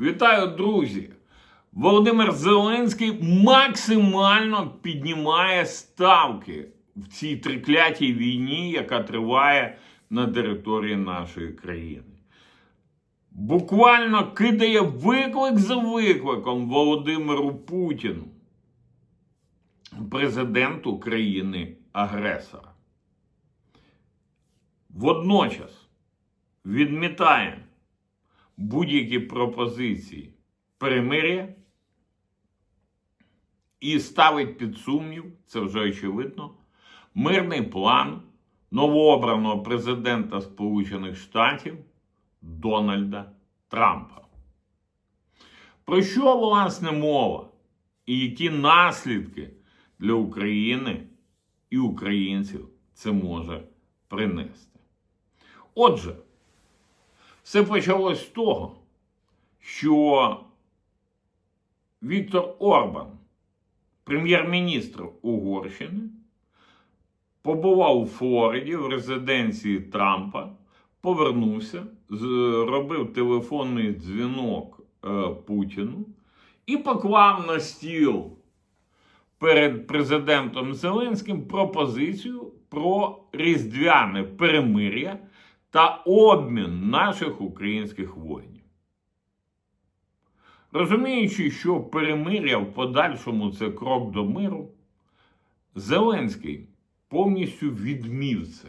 Вітаю, друзі! Володимир Зеленський максимально піднімає ставки в цій триклятій війні, яка триває на території нашої країни. Буквально кидає виклик за викликом Володимиру Путіну, президенту країни-агресора. Водночас відмітає будь-які пропозиції перемир'я і ставить під сумнів, це вже очевидно, мирний план новообраного президента Сполучених Штатів Дональда Трампа. Про що власне мова і які наслідки для України і українців це може принести? Отже, все почалось з того, що Віктор Орбан, прем'єр-міністр Угорщини, побував у Флориді в резиденції Трампа, повернувся, зробив телефонний дзвінок е, Путіну і поклав на стіл перед президентом Зеленським пропозицію про різдвяне перемир'я та обмін наших українських воїнів. Розуміючи, що перемир'я в подальшому це крок до миру, Зеленський повністю відмів це.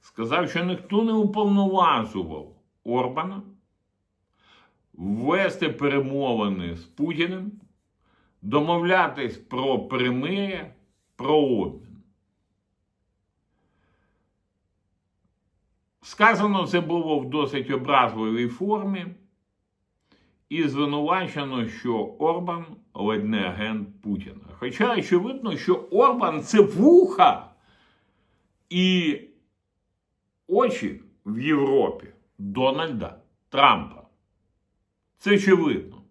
Сказав, що ніхто не уповноважував Орбана ввести перемовини з Путіним, домовлятись про перемир'я, про обмін. Сказано це було в досить образливій формі. І звинувачено, що Орбан ледь не агент Путіна. Хоча очевидно, що Орбан це вуха і очі в Європі Дональда Трампа. Це очевидно.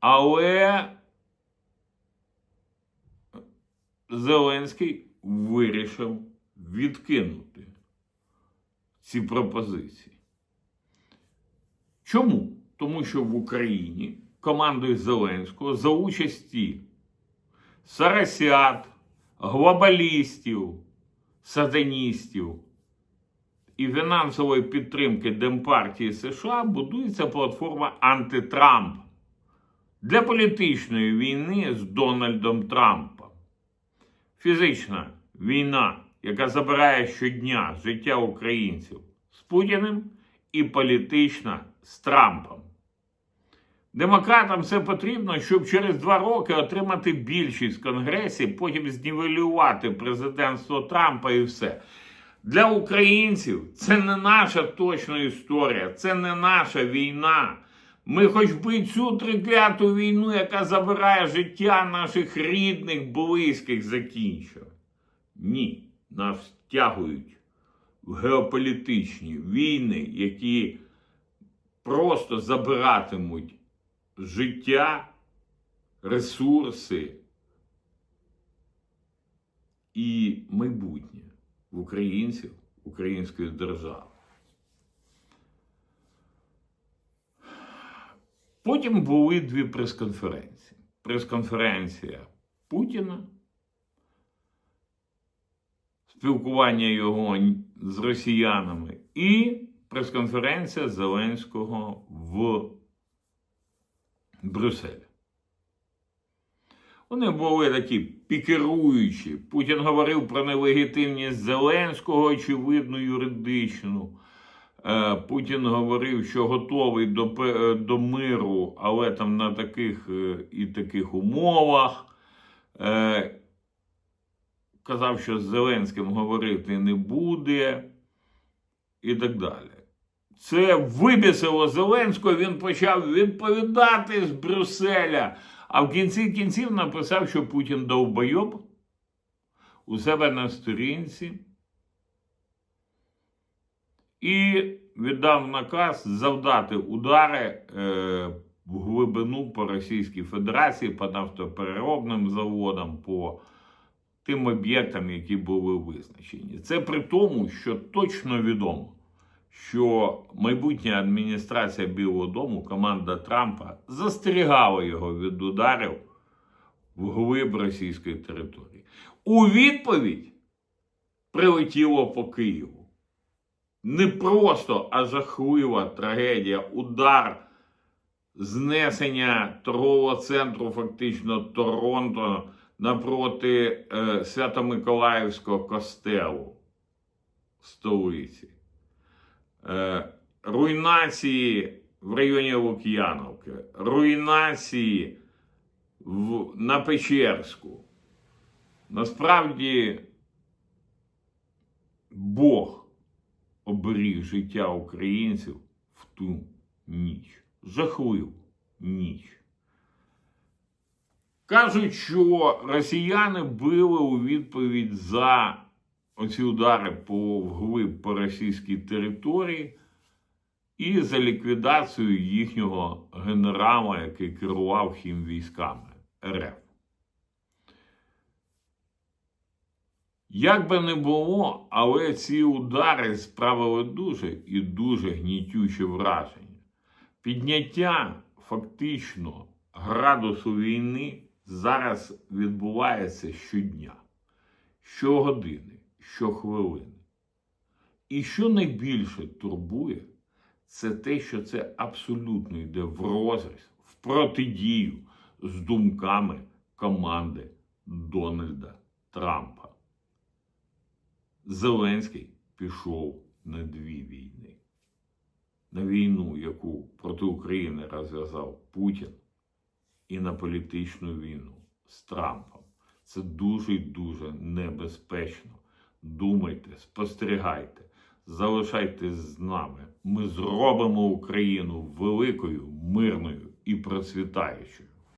Але Зеленський вирішив відкинути ці пропозиції. Чому? Тому що в Україні командою Зеленського за участі сарасят, глобалістів, сатаністів і фінансової підтримки Демпартії США будується платформа антитрамп для політичної війни з Дональдом Трампом. Фізична війна, яка забирає щодня життя українців з Путіним, і політична з Трампом. Демократам це потрібно, щоб через два роки отримати більшість в Конгресі, потім знівелювати президентство Трампа і все. Для українців це не наша точна історія, це не наша війна. Ми хоч би цю трикляту війну, яка забирає життя наших рідних, близьких, закінчили. Ні, нас втягують в геополітичні війни, які просто забиратимуть життя, ресурси і майбутнє в українців, української держави. Потім були дві прес-конференції. Прес-конференція Путіна спілкування його з росіянами і прес-конференція Зеленського в Брюсселі. Вони були такі пікеруючі. Путін говорив про нелегітимність Зеленського, очевидно, юридичну. Е, Путін говорив, що готовий до е, до миру, але там на таких е, і таких умовах казав, що з Зеленським говорити не буде, і так далі. Це вибісило Зеленського, він почав відповідати з Брюсселя, а в кінці кінців написав, що Путін довбойоб у себе на сторінці і віддав наказ завдати удари е, в глибину по Російській Федерації, по нафтопереробним заводам. по тим об'єктам, які були визначені. Це при тому, що точно відомо, що майбутня адміністрація Білого Дому, команда Трампа, застерігала його від ударів вглиб російської території. У відповідь прилетіло по Києву. Не просто, а жахлива трагедія, удар знесення торгового центру, фактично Торонто, напроти е, Свято-Миколаївського костелу столиці. Е, руйнації в районі Лук'яновки, руйнації в, на Печерську. Насправді Бог оберіг життя українців в ту ніч. Жахливу ніч. Кажуть, що росіяни били у відповідь за оці удари по вглиб по російській території і за ліквідацію їхнього генерала, який керував хімвійськами РФ. Як би не було, але ці удари справили дуже і дуже гнітюче враження. Підняття фактично градусу війни зараз відбувається щодня, щогодини, щохвилини. І що найбільше турбує, це те, що це абсолютно йде в розріз, в протидію з думками команди Дональда Трампа. Зеленський пішов на дві війни. На війну, яку проти України розв'язав Путін, і на політичну війну з Трампом. Це дуже і дуже небезпечно. Думайте, спостерігайте, залишайтесь з нами. Ми зробимо Україну великою, мирною і процвітаючою.